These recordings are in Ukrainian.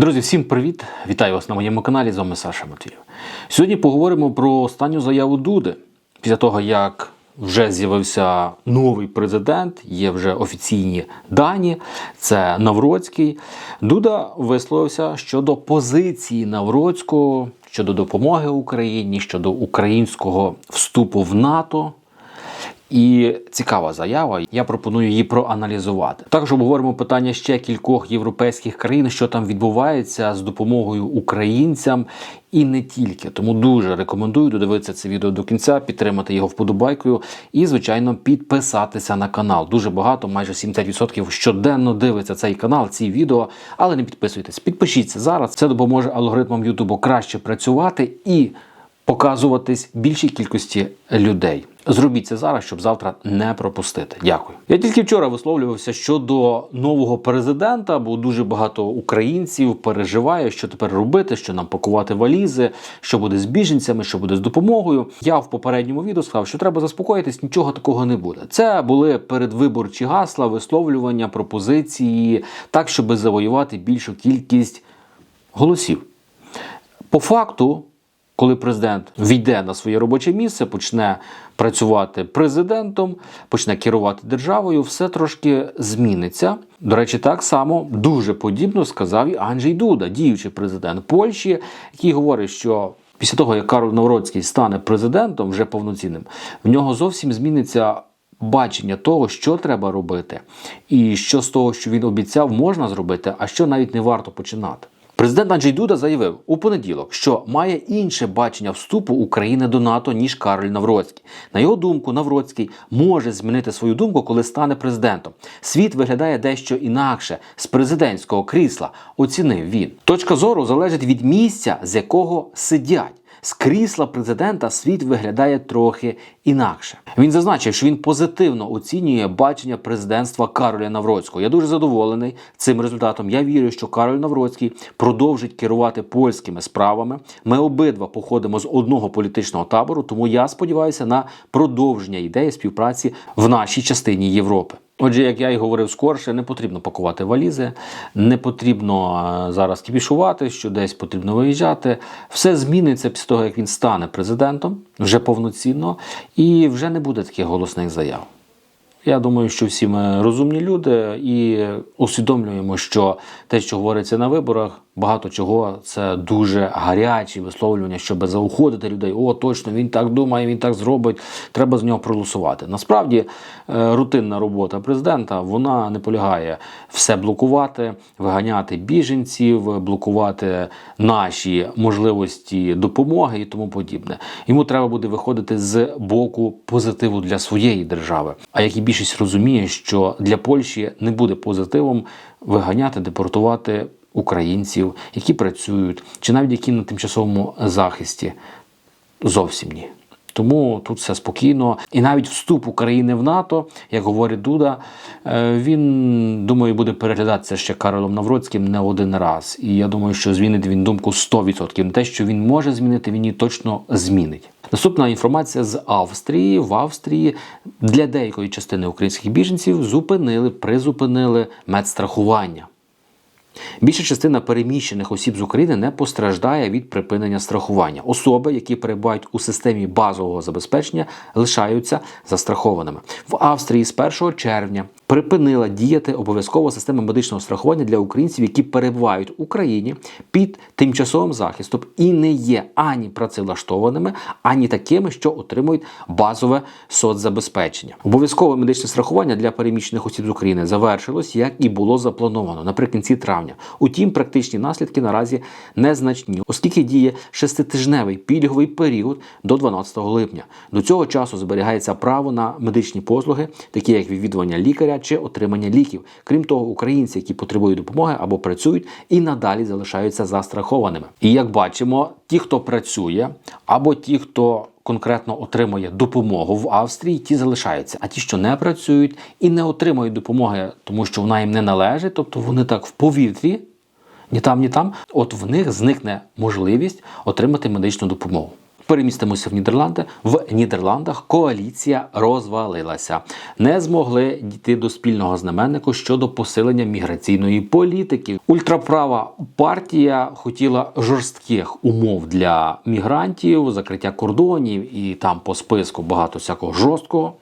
Друзі, всім привіт! Вітаю вас на моєму каналі. З вами Саша Матвієв. Сьогодні поговоримо про останню заяву Дуди. Після того, як вже з'явився новий президент, є вже офіційні дані. Це Навроцький. Дуда висловився щодо позиції Навроцького щодо допомоги Україні, щодо українського вступу в НАТО. І цікава заява. Я пропоную її проаналізувати. Також обговоримо питання ще кількох європейських країн, що там відбувається з допомогою українцям, і не тільки. Тому дуже рекомендую додивитися це відео до кінця, підтримати його вподобайкою і, звичайно, підписатися на канал. Дуже багато, майже 70% щоденно дивиться цей канал, ці відео, але не підписуйтесь. Підпишіться зараз. Це допоможе алгоритмам Ютубу краще працювати і показуватись більшій кількості людей. Зробіть це зараз, щоб завтра не пропустити. Дякую. Я тільки вчора висловлювався щодо нового президента, бо дуже багато українців переживає, що тепер робити, що нам пакувати валізи, що буде з біженцями, що буде з допомогою. Я в попередньому відео сказав, що треба заспокоїтись, нічого такого не буде. Це були передвиборчі гасла, висловлювання, пропозиції, так, щоб завоювати більшу кількість голосів. По факту коли президент війде на своє робоче місце, почне працювати президентом, почне керувати державою, все трошки зміниться. До речі, так само дуже подібно сказав і Анджей Дуда, діючий президент Польщі, який говорить, що після того, як Карл Навроцький стане президентом вже повноцінним, в нього зовсім зміниться. Бачення того, що треба робити, і що з того, що він обіцяв, можна зробити, а що навіть не варто починати. Президент Анджей Дуда заявив у понеділок, що має інше бачення вступу України до НАТО ніж Кароль Навроцький. На його думку, Навроцький може змінити свою думку, коли стане президентом. Світ виглядає дещо інакше з президентського крісла. Оцінив він. Точка зору залежить від місця, з якого сидять. З крісла президента світ виглядає трохи інакше. Він зазначив, що він позитивно оцінює бачення президентства Кароля Навроцького. Я дуже задоволений цим результатом. Я вірю, що Кароль Навроцький продовжить керувати польськими справами. Ми обидва походимо з одного політичного табору, тому я сподіваюся на продовження ідеї співпраці в нашій частині Європи. Отже, як я й говорив скорше, не потрібно пакувати валізи, не потрібно е, зараз кіпішувати, що десь потрібно виїжджати. Все зміниться після того, як він стане президентом вже повноцінно, і вже не буде таких голосних заяв. Я думаю, що всі ми розумні люди і усвідомлюємо, що те, що говориться на виборах, багато чого це дуже гарячі висловлювання, щоб заохотити людей. О, точно він так думає, він так зробить. Треба з нього проголосувати. Насправді, е, рутинна робота президента вона не полягає все блокувати, виганяти біженців, блокувати наші можливості допомоги і тому подібне. Йому треба буде виходити з боку позитиву для своєї держави. А як і більшість розуміє, що для Польщі не буде позитивом виганяти, депортувати українців, які працюють, чи навіть які на тимчасовому захисті. Зовсім ні. Тому тут все спокійно. І навіть вступ України в НАТО, як говорить Дуда, е, він думаю, буде переглядатися ще Каролом Навроцьким не один раз. І я думаю, що змінить він думку 100%. Те, що він може змінити, він її точно змінить. Наступна інформація з Австрії. В Австрії для деякої частини українських біженців зупинили, призупинили медстрахування. Більша частина переміщених осіб з України не постраждає від припинення страхування. Особи, які перебувають у системі базового забезпечення, лишаються застрахованими. В Австрії з 1 червня припинила діяти обов'язкова система медичного страхування для українців, які перебувають в Україні під тимчасовим захистом і не є ані працевлаштованими, ані такими, що отримують базове соцзабезпечення. Обов'язкове медичне страхування для переміщених осіб з України завершилось, як і було заплановано наприкінці травня. Утім, практичні наслідки наразі незначні, оскільки діє шеститижневий пільговий період до 12 липня. До цього часу зберігається право на медичні послуги, такі як відвідування лікаря чи отримання ліків. Крім того, українці, які потребують допомоги або працюють, і надалі залишаються застрахованими. І як бачимо, ті, хто працює, або ті, хто конкретно отримує допомогу в Австрії, ті залишаються. А ті, що не працюють і не отримують допомоги, тому що вона їм не належить, тобто вони так в повітрі. Ні там, ні там, от в них зникне можливість отримати медичну допомогу. Перемістимося в Нідерланди. В Нідерландах коаліція розвалилася. Не змогли дійти до спільного знаменнику щодо посилення міграційної політики. Ультраправа партія хотіла жорстких умов для мігрантів, закриття кордонів і там по списку багато всякого жорсткого.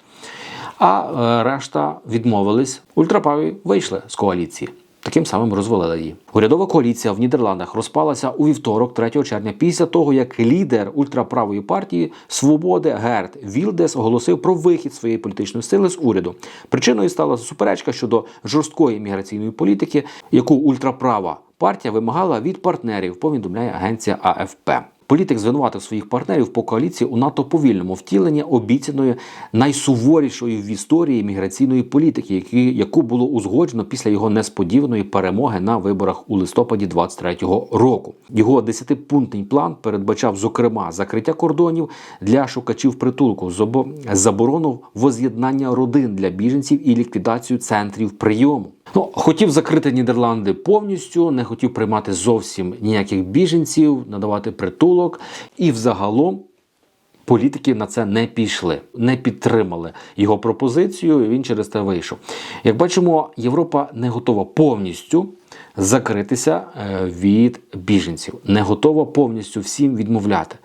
А е, решта відмовились. Ультраправі вийшли з коаліції. Таким самим розвалили її. Урядова коаліція в Нідерландах розпалася у вівторок, 3 червня, після того як лідер ультраправої партії Свободи Герт Вілдес оголосив про вихід своєї політичної сили з уряду. Причиною стала суперечка щодо жорсткої міграційної політики, яку ультраправа партія вимагала від партнерів. Повідомляє агенція АФП. Політик звинуватив своїх партнерів по коаліції у надто повільному втіленні обіцяної найсуворішої в історії міграційної політики, яку було узгоджено після його несподіваної перемоги на виборах у листопаді 23-го року. Його десятипунктний план передбачав, зокрема, закриття кордонів для шукачів притулку, заборону воз'єднання родин для біженців і ліквідацію центрів прийому. Ну, хотів закрити Нідерланди повністю, не хотів приймати зовсім ніяких біженців, надавати притулок. І взагалом політики на це не пішли, не підтримали його пропозицію. і Він через те вийшов. Як бачимо, Європа не готова повністю закритися е, від біженців, не готова повністю всім відмовляти.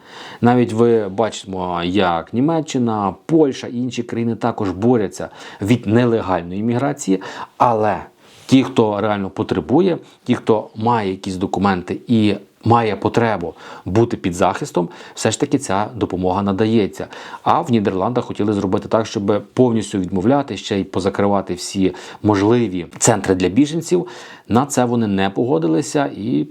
Навіть ви бачимо, як Німеччина, Польща і інші країни також борються від нелегальної міграції, але ті, хто реально потребує, ті, хто має якісь документи і має потребу бути під захистом, все ж таки ця допомога надається. А в Нідерландах хотіли зробити так, щоб повністю відмовляти ще й позакривати всі можливі центри для біженців. На це вони не погодилися і.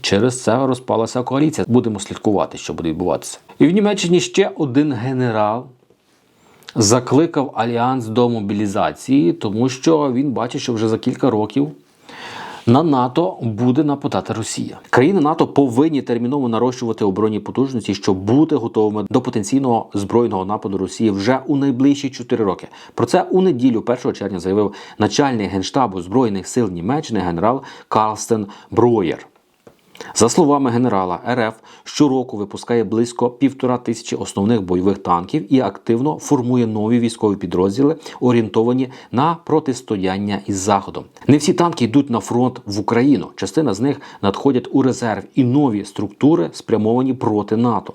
Через це розпалася коаліція. Будемо слідкувати, що буде відбуватися. І в Німеччині ще один генерал закликав альянс до мобілізації, тому що він бачить, що вже за кілька років на НАТО буде нападати Росія. Країни НАТО повинні терміново нарощувати оборонні потужності, щоб бути готовими до потенційного збройного нападу Росії вже у найближчі 4 роки. Про це у неділю, 1 червня, заявив начальник генштабу збройних сил Німеччини генерал Карлстен Бруєр. За словами генерала, РФ щороку випускає близько півтора тисячі основних бойових танків і активно формує нові військові підрозділи, орієнтовані на протистояння із Заходом. Не всі танки йдуть на фронт в Україну. Частина з них надходять у резерв і нові структури спрямовані проти НАТО.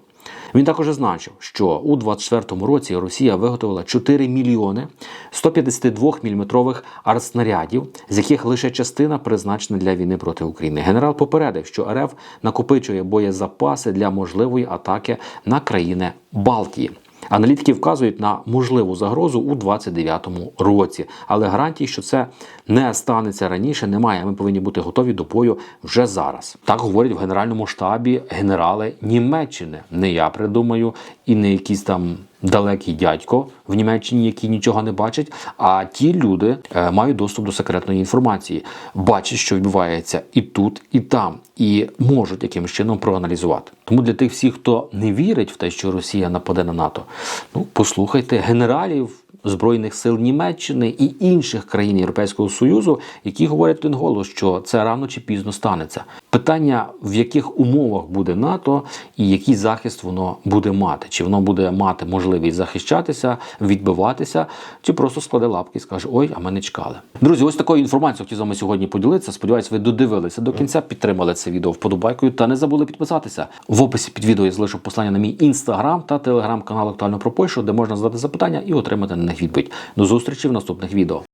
Він також зазначив, що у 24-му році Росія виготовила 4 мільйони 152 мм артснарядів, з яких лише частина призначена для війни проти України. Генерал попередив, що РФ накопичує боєзапаси для можливої атаки на країни Балтії. Аналітики вказують на можливу загрозу у 29-му році, але гарантій, що це не станеться раніше, немає. Ми повинні бути готові до бою вже зараз. Так говорять в генеральному штабі генерали Німеччини. Не я придумаю і не якісь там далекий дядько в Німеччині, який нічого не бачить. А ті люди е, мають доступ до секретної інформації, бачать, що відбувається і тут, і там, і можуть якимось чином проаналізувати. Тому для тих всіх, хто не вірить в те, що Росія нападе на НАТО, ну послухайте генералів. Збройних сил Німеччини і інших країн Європейського Союзу, які говорять один голос, що це рано чи пізно станеться. Питання, в яких умовах буде НАТО і який захист воно буде мати, чи воно буде мати можливість захищатися, відбиватися, чи просто складе лапки і скаже: Ой, а ми не чекали. Друзі, ось такою інформацією хотів з вами сьогодні поділитися. Сподіваюсь, ви додивилися до кінця, підтримали це відео вподобайкою та не забули підписатися. В описі під відео я залишу послання на мій інстаграм та телеграм-канал актуально про Польщу, де можна задати запитання і отримати на них відповідь. До зустрічі в наступних відео.